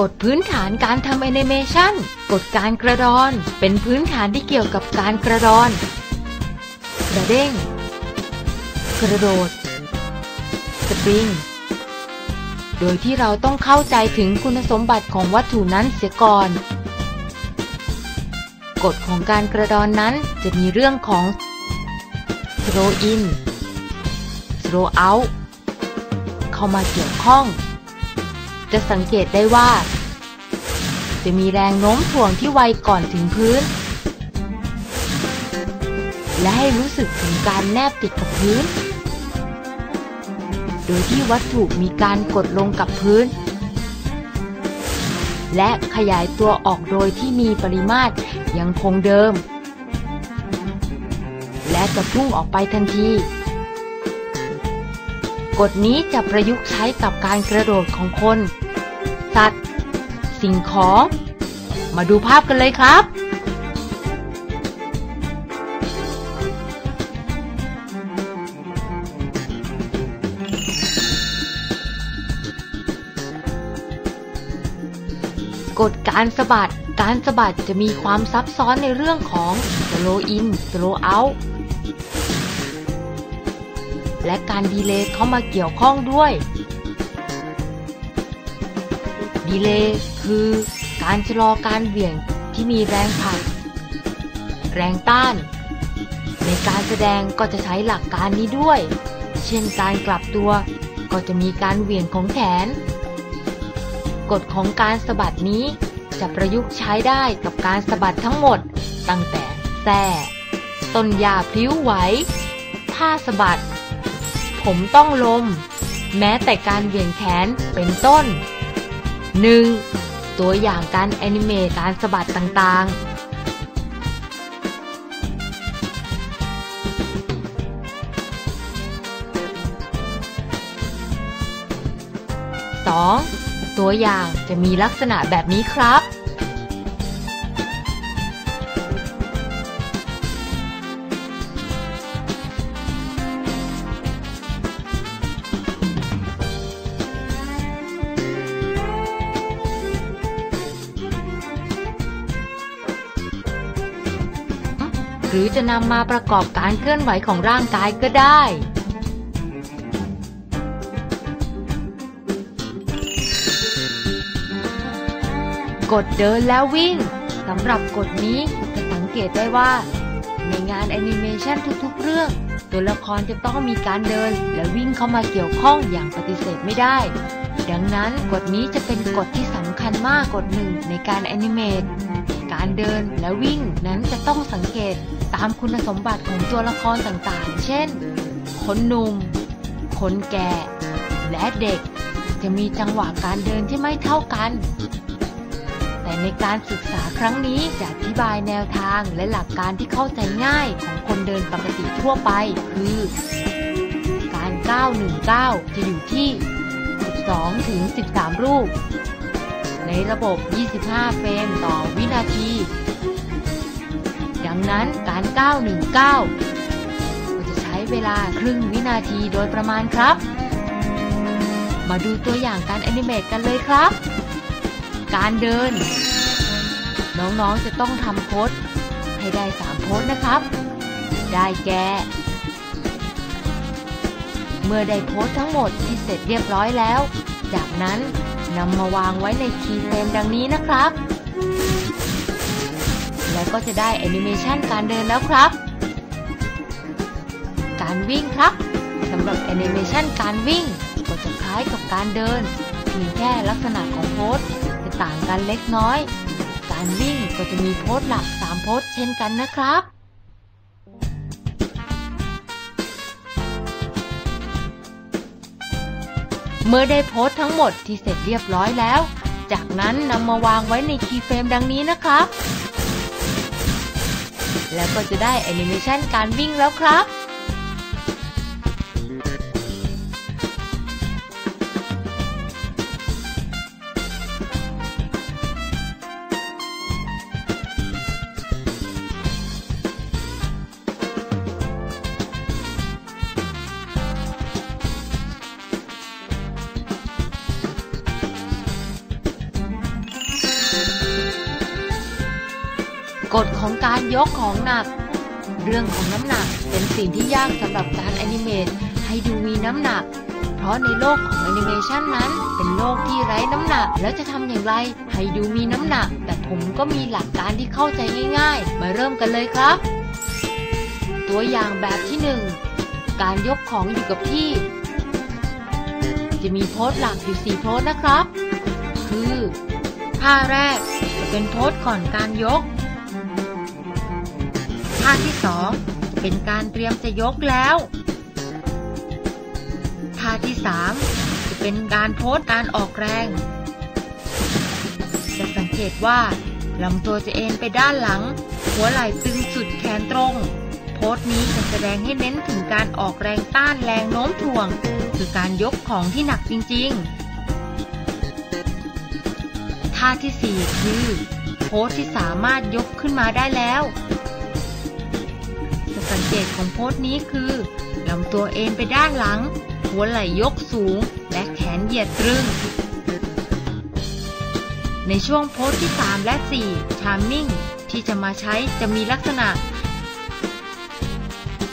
กฎพื้นฐานการทำแอนิเมชันกฎการกระดอน เป็นพื้นฐานที่เกี่ยวกับการกระดอน กระเด้ง กระโดด สปริง โดยที่เราต้องเข้าใจถึงคุณสมบัติของวัตถุนั้นเสียก่อน กฎของการกระดอนนั้นจะมีเรื่องของ throw in throw out เข้ามาเกี่ยวข้อง จะสังเกตได้ว่า จะมีแรงโน้มถ่วงที่ไวก่อนถึงพื้น และให้รู้สึกถึงการแนบติดกับพื้น โดยที่วัตถุมีการกดลงกับพื้น และขยายตัวออกโดยที่มีปริมาตรยังคงเดิม และจะพุ่งออกไปทันที กฎนี้จะประยุกต์ใช้กับการกระโดดของคน สัตว์ สิ่งของ มาดูภาพกันเลยครับกฎการสะบัด การสะบัดจะมีความซับซ้อนในเรื่องของ slow in slow out และการดีเลย์เข้ามาเกี่ยวข้องด้วย ดีเลย์คือการชะลอการเหวี่ยงที่มีแรงผลัก แรงต้าน ในการแสดงก็จะใช้หลักการนี้ด้วย เช่นการกลับตัวก็จะมีการเหวี่ยงของแขน กฎของการสะบัดนี้จะประยุกต์ใช้ได้กับการสะบัดทั้งหมด ตั้งแต่แส่ต้นหญ้าพลิ้วไหว ผ้าสะบัด ผมต้องลม แม้แต่การเหวี่ยงแขนเป็นต้น 1. ตัวอย่างการแอนิเมตการสะบัดต่างๆ 2. ตัวอย่างจะมีลักษณะแบบนี้ครับ หรือจะนำมาประกอบการเคลื่อนไหวของร่างกายก็ได้ กดเดินแล้ววิ่งสำหรับกฎนี้จะสังเกตได้ว่า ในงานแอนิเมชันทุกๆ เรื่อง ตัวละครจะต้องมีการเดินและวิ่งเข้ามาเกี่ยวข้องอย่างปฏิเสธไม่ได้ ดังนั้นกฎนี้จะเป็นกฎที่สำคัญมากกฎหนึ่งในการแอนิเมตการเดินและวิ่งนั้นจะต้องสังเกต ตามคุณสมบัติของตัวละครต่างๆ เช่น คนหนุ่ม คนแก่ และเด็กจะมีจังหวะการเดินที่ไม่เท่ากัน แต่ในการศึกษาครั้งนี้จะอธิบายแนวทางและหลักการที่เข้าใจง่ายของคนเดินปกติทั่วไปคือ การ 919 จะอยู่ที่ 12 ถึง 13 รูป ในระบบ 25 เฟรมต่อวินาที ดังนั้นการ 919 ก็จะใช้เวลาครึ่งวินาทีโดยประมาณครับ มาดูตัวอย่างการแอนิเมตกันเลยครับ การเดิน น้องๆจะต้องทำโพสให้ได้ 3 โพสนะครับ ได้แก่เมื่อได้โพสทั้งหมดที่เสร็จเรียบร้อยแล้ว จากนั้นนำมาวางไว้ในคีย์เฟรมดังนี้นะครับ แล้วก็จะได้แอนิเมชันการเดินแล้วครับ การวิ่งครับสำหรับแอนิเมชันการวิ่ง ก็จะคล้ายกับการเดิน เพียงแค่ลักษณะของโพสจะต่างกันเล็กน้อย การวิ่งก็จะมีโพสหลัก 3 โพสเช่นกันนะครับเมื่อได้โพสทั้งหมดที่เสร็จเรียบร้อยแล้ว จากนั้นนำมาวางไว้ในคีย์เฟรมดังนี้นะครับ แล้วก็จะได้แอนิเมชันการวิ่งแล้วครับ กฎของการยกของหนัก เรื่องของน้ำหนักเป็นสิ่งที่ยากสำหรับการแอนิเมตให้ดูมีน้ำหนัก เพราะในโลกของแอนิเมชันนั้นเป็นโลกที่ไร้น้ำหนัก แล้วจะทำอย่างไรให้ดูมีน้ำหนัก แต่ผมก็มีหลักการที่เข้าใจง่าย ๆ มาเริ่มกันเลยครับ ตัวอย่างแบบที่หนึ่งการยกของอยู่กับที่ จะมีโพสหลักอยู่สี่โพสนะครับ คือท่าแรกจะเป็นโพสก่อนการยก ท่าที่สองเป็นการเตรียมจะยกแล้ว ท่าที่สามจะเป็นการโพสการออกแรง จะสังเกตว่าลำตัวจะเอ็นไปด้านหลัง หัวไหล่ตึงสุดแขนตรง โพสนี้จะแสดงให้เน้นถึงการออกแรงต้านแรงโน้มถ่วง คือการยกของที่หนักจริง ๆ ท่าที่ 4 คือ โพสที่สามารถยกขึ้นมาได้แล้ว สังเกตของโพสต์นี้คือลำตัวเอ็นไปด้านหลัง หัวไหล่ยกสูง และแขนเหยียดตรึง ในช่วงโพสต์ที่ 3 และ 4 ชาร์มมิ่ง ที่จะมาใช้จะมีลักษณะ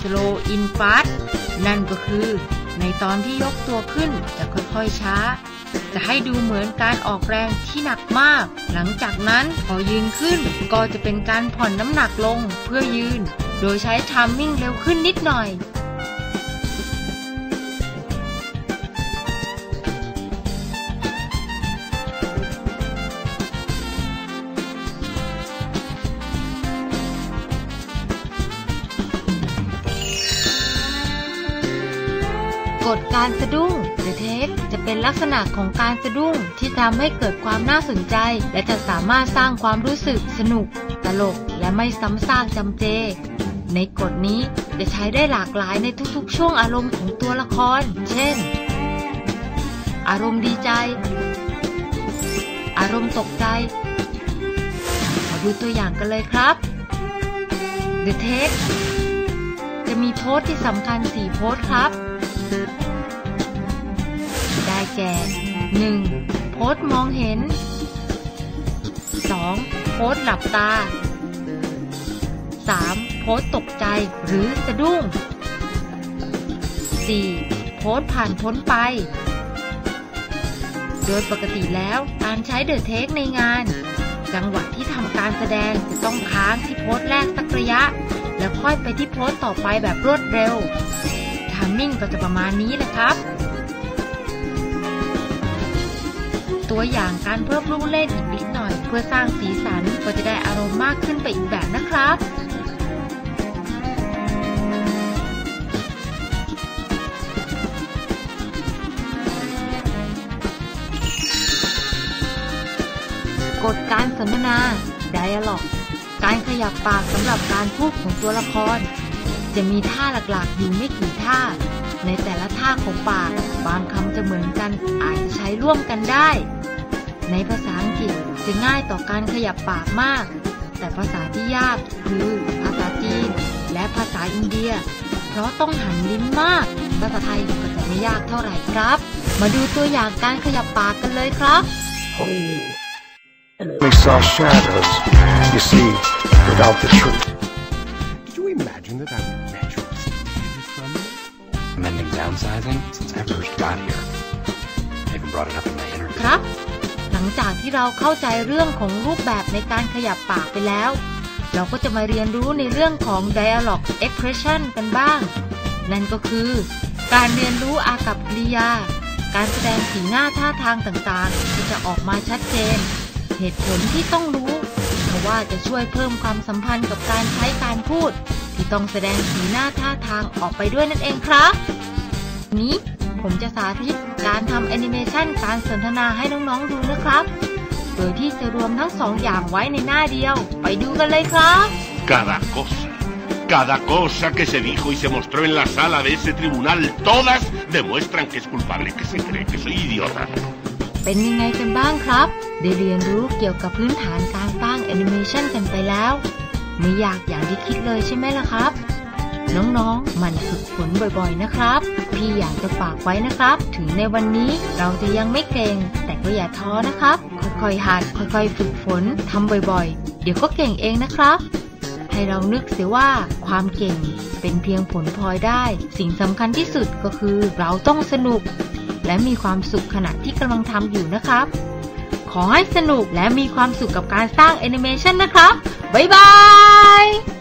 slow in fast นั่นก็คือ ในตอนที่ยกตัวขึ้นจะค่อยๆช้า จะให้ดูเหมือนการออกแรงที่หนักมาก หลังจากนั้นพอยืนขึ้นก็จะเป็นการผ่อนน้ำหนักลงเพื่อยืน โดยใช้ทัมมิ่งเร็วขึ้นนิดหน่อย กฎการสะดุ้ง The Take จะเป็นลักษณะของการสะดุ้งที่ทำให้เกิดความน่าสนใจ และจะสามารถสร้างความรู้สึกสนุก ตลก และไม่ซ้ำซากจำเจ ในกฎนี้จะใช้ได้หลากหลายในทุกๆ ช่วงอารมณ์ของตัวละคร เช่น อารมณ์ดีใจ อารมณ์ตกใจ มาดูตัวอย่างกันเลยครับ The Take จะมีโพสที่สำคัญ 4 โพสครับ ได้แก่ 1. โพสมองเห็น 2. โพสหลับตา 3. โพสตกใจหรือสะดุ้ง 4. โพสผ่านพ้นไป โดยปกติแล้วการใช้เดอะเทคในงาน จังหวะที่ทำการแสดงจะต้องค้างที่โพสต์แรกสักระยะ แล้วค่อยไปที่โพสต์ต่อไปแบบรวดเร็วทัมมิ่งก็จะประมาณนี้แหละครับ ตัวอย่างการเพิ่มลูกเล่นอีกนิดหน่อย เพื่อสร้างสีสันก็จะได้อารมณ์มากขึ้นไปอีกแบบนะครับ กฎการสนทนา Dialog การขยับปากสำหรับการพูดของตัวละคร จะมีท่าหลักๆอยู่ไม่กี่ท่า ในแต่ละท่าของปาก บางคำจะเหมือนกันอาจจะใช้ร่วมกันได้ ในภาษาอังกฤษจะง่ายต่อการขยับปากมาก แต่ภาษาที่ยากคือภาษาจีน และภาษาอินเดีย เพราะต้องหันลิ้นมาก ภาษาไทยก็จะไม่ยากเท่าไหร่ครับ มาดูตัวอย่างการขยับปากกันเลยครับ We saw shadows, you see, without the truth. Did you imagine that I'm naturally separated from you? I'm ending downsizing since I first got here. I even brought it up in my interview. ครับ หลังจากที่เราเข้าใจเรื่องของรูปแบบในการขยับปากไปแล้ว เราก็จะมาเรียนรู้ในเรื่องของ dialog expression กันบ้าง นั่นก็คือ การเรียนรู้อากับกริยา การแสดงสีหน้าท่าทางต่างๆ ที่จะออกมาชัดเจน เหตุผลที่ต้องรู้เพราะว่าจะช่วยเพิ่มความสัมพันธ์กับการใช้การพูด ที่ต้องแสดงสีหน้าท่าทางออกไปด้วยนั่นเองครับ นี้ผมจะสาธิตการทำแอนิเมชันการสนทนาให้น้องๆดูนะครับ โดยที่จะรวมทั้งสองอย่างไว้ในหน้าเดียว ไปดูกันเลยครับ Cada cosa, cada cosa que se dijo y se mostró en la sala de ese tribunal, todas demuestran que es culpable, que se cree que soy idiota. เป็นยังไงกันบ้างครับ ได้เรียนรู้เกี่ยวกับพื้นฐานการสร้างแอนิเมชันกันไปแล้ว ไม่ยากอย่างที่คิดเลยใช่ไหมล่ะครับ น้องๆ มันฝึกฝนบ่อยๆนะครับ พี่อยากจะฝากไว้นะครับ ถึงในวันนี้เราจะยังไม่เก่ง แต่ก็อย่าท้อนะครับ ค่อยๆหัดค่อยๆ ฝึกฝนทำบ่อยๆ เดี๋ยวก็เก่งเองนะครับให้เรานึกเสียว่าความเก่งเป็นเพียงผลพลอยได้ สิ่งสำคัญที่สุดก็คือเราต้องสนุก และมีความสุขขณะที่กำลังทำอยู่นะครับ ขอให้สนุกและมีความสุขกับการสร้างแอนิเมชันนะครับ บ๊ายบาย